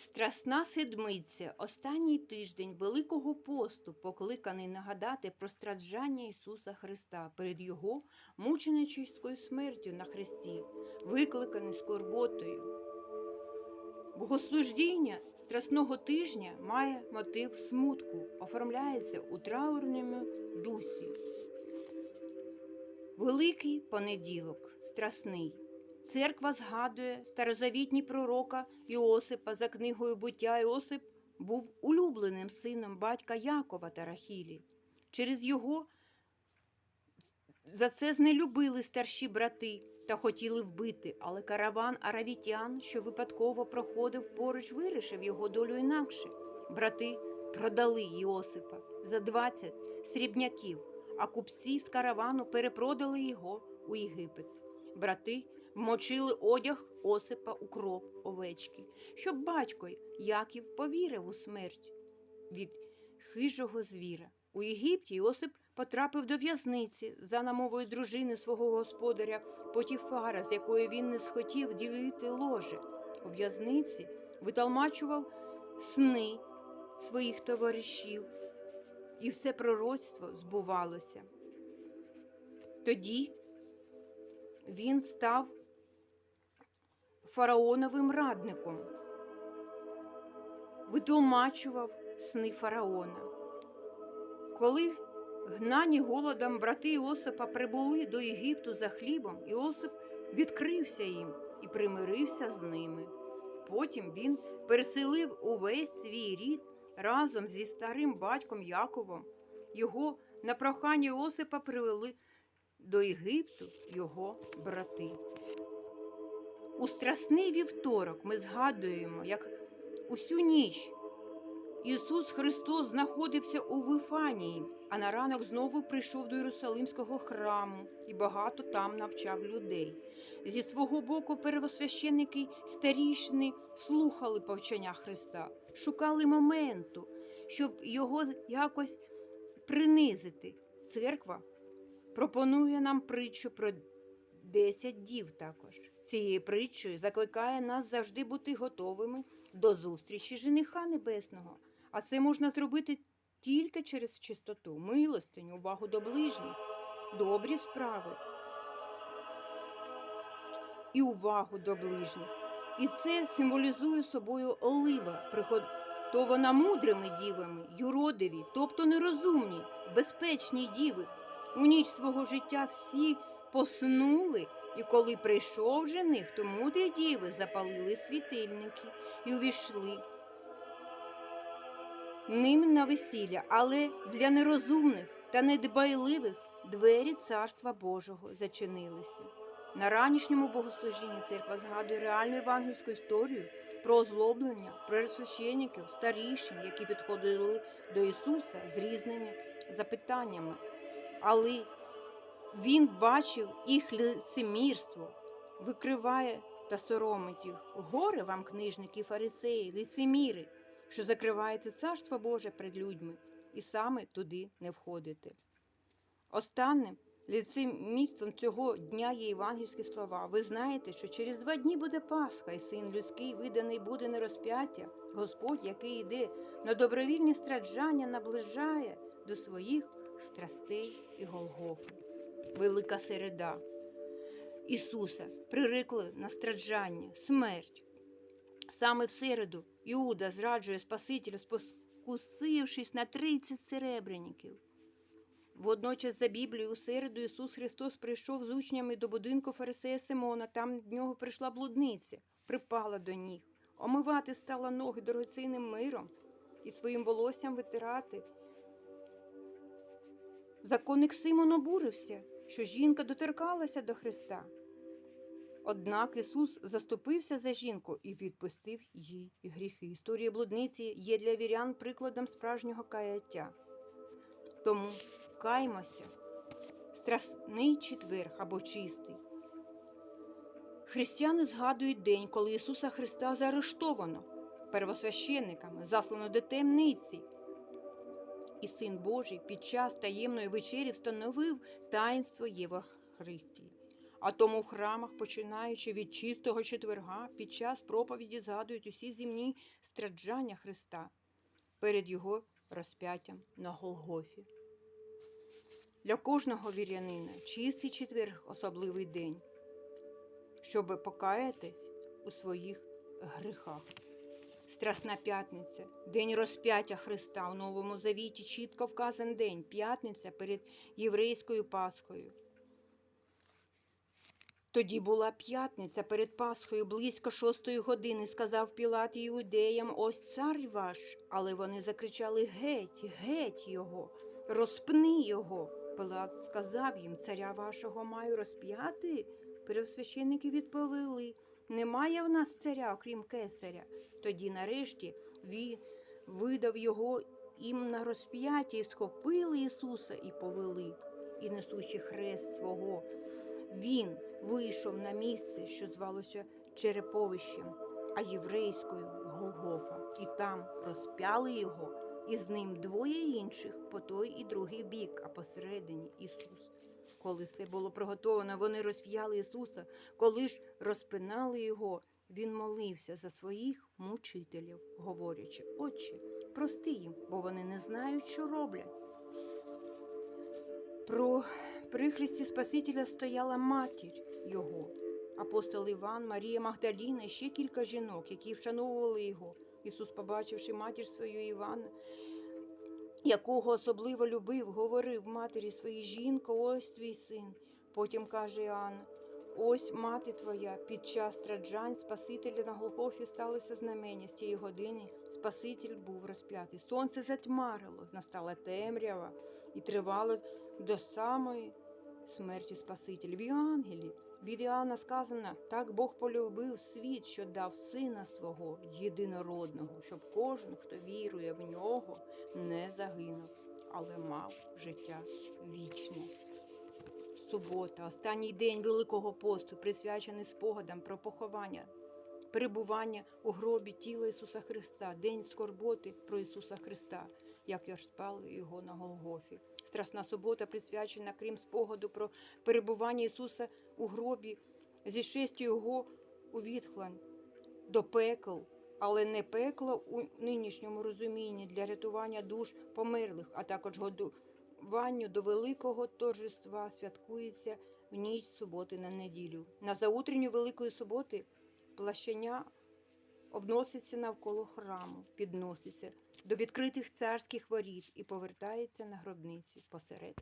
Страсна седмиця, останній тиждень Великого посту, покликаний нагадати про страждання Ісуса Христа перед Його мученичською смертю на хресті, викликаний скорботою. Богослужіння Страсного тижня має мотив смутку, оформляється у траурному дусі. Великий понеділок, страсний. Церква згадує старозавітні пророка Іосипа за книгою буття Іосип був улюбленим сином батька Якова та Рахілі. Через його за це знелюбили старші брати та хотіли вбити, але караван аравітян, що випадково проходив поруч, вирішив його долю інакше. Брати продали Іосипа за 20 срібняків, а купці з каравану перепродали його у Єгипет. Брати вмочили одяг Осипа у кров овечки, щоб батько Яків повірив у смерть від хижого звіра. У Єгипті Йосип потрапив до в'язниці за намовою дружини свого господаря Потіфара, з якою він не схотів ділити ложе. У в'язниці виталмачував сни своїх товаришів, і все пророцтво збувалося. Тоді він став фараоновим радником, витолмачував сни фараона. Коли гнані голодом брати Іосипа прибули до Єгипту за хлібом, Іосип відкрився їм і примирився з ними. Потім він переселив увесь свій рід разом зі старим батьком Яковом. Його на прохання Іосипа привели до Єгипту його брати. У страсний вівторок ми згадуємо, як усю ніч Ісус Христос знаходився у Вифанії, а на ранок знову прийшов до Єрусалимського храму і багато там навчав людей. Зі свого боку, первосвященники старішини слухали повчання Христа, шукали моменту, щоб його якось принизити. Церква пропонує нам притчу про десять дів також. Цією притчею закликає нас завжди бути готовими до зустрічі жениха небесного. А це можна зробити тільки через чистоту, милостиню, увагу до ближніх, добрі справи і увагу до ближніх. І це символізує собою олива, приготована мудрими дівами, юродиві, тобто нерозумні, безпечні діви. У ніч свого життя всі поснули, і коли прийшов жених, то мудрі діви запалили світильники і увійшли ним на весілля, але для нерозумних та недбайливих двері Царства Божого зачинилися. На ранішньому богослужінні церква згадує реальну євангельську історію про озлоблення пресвященників, старішин, які підходили до Ісуса з різними запитаннями. Але Він бачив їх лицемірство, викриває та соромить їх. Горе вам, книжники, фарисеї, лицеміри, що закриваєте царство Боже перед людьми і саме туди не входите. Останнім лицемірством цього дня є євангельські слова. Ви знаєте, що через два дні буде Пасха, і син людський виданий буде на розп'яття. Господь, який йде на добровільні страждання, наближає до своїх страстей і Голгофи. Велика середа. Ісуса прирекли на страждання, смерть. Саме в середу Іуда зраджує Спасителя, спокусившись на 30 серебряників. Водночас за Біблією у середу Ісус Христос прийшов з учнями до будинку Фарисея Симона. Там в нього прийшла блудниця, припала до ніг. Омивати стала ноги дорогоцінним миром і своїм волоссям витирати. Законник Симон обурився, що жінка доторкалася до Христа. Однак Ісус заступився за жінку і відпустив їй гріхи. Історія блудниці є для вірян прикладом справжнього каяття. Тому каймося, страсний четвер або чистий. Християни згадують день, коли Ісуса Христа заарештовано первосвященниками, заслано до темниці. І Син Божий під час таємної вечері встановив таїнство Євохристії. А тому в храмах, починаючи від чистого четверга, під час проповіді згадують усі земні страждання Христа перед Його розп'яттям на Голгофі. Для кожного вірянина чистий четверг особливий день, щоб покаятись у своїх гріхах. Страсна п'ятниця, день розп'яття Христа у Новому Завіті, чітко вказан день, п'ятниця перед єврейською Пасхою. Тоді була п'ятниця перед Пасхою близько шостої години, сказав Пілат іудеям, ось цар ваш. Але вони закричали геть, геть його, розпни його. Пилат сказав їм, царя вашого маю розп'яти. Первосвященники відповіли, немає в нас царя, окрім кесаря. Тоді нарешті він видав його їм на розп'яття і схопили Ісуса і повели, і несучи хрест свого. Він вийшов на місце, що звалося Череповищем, а єврейською Голгофа, і там розп'яли його, і з ним двоє інших по той і другий бік, а посередині Ісус. Коли все було приготовано, вони розп'яли Ісуса, коли ж розпинали його, він молився за своїх мучителів, говорячи, Отче, прости їм, бо вони не знають, що роблять. Про прихресті Спасителя стояла матір його, апостол Іван, Марія Магдаліна і ще кілька жінок, які вшановували його. Ісус, побачивши матір свою Івана, якого особливо любив, говорив матері своїй жінко, ось твій син. Потім каже Іоанн, ось мати твоя, під час страждань Спасителя на Голгофі сталося знамення. З тієї години Спаситель був розп'ятий. Сонце затьмарило, настала темрява і тривало до самої смерті Спасителя. В Євангелії від Іоанна сказано, так Бог полюбив світ, що дав сина свого єдинородного, щоб кожен, хто вірує в нього, не загинув, але мав життя вічне. Субота, останній день Великого посту, присвячений спогадам про поховання, перебування у гробі тіла Ісуса Христа, день скорботи про Ісуса Христа, як я ж спали його на Голгофі. Страсна субота присвячена, крім спогаду про перебування Ісуса у гробі, зішестю Його у відхлань до пекл, але не пекло у нинішньому розумінні для рятування душ померлих, а також годуванню до великого торжества святкується в ніч суботи на неділю. На заутренню Великої суботи плащення обноситься навколо храму, підноситься до відкритих царських воріт і повертається на гробницю посеред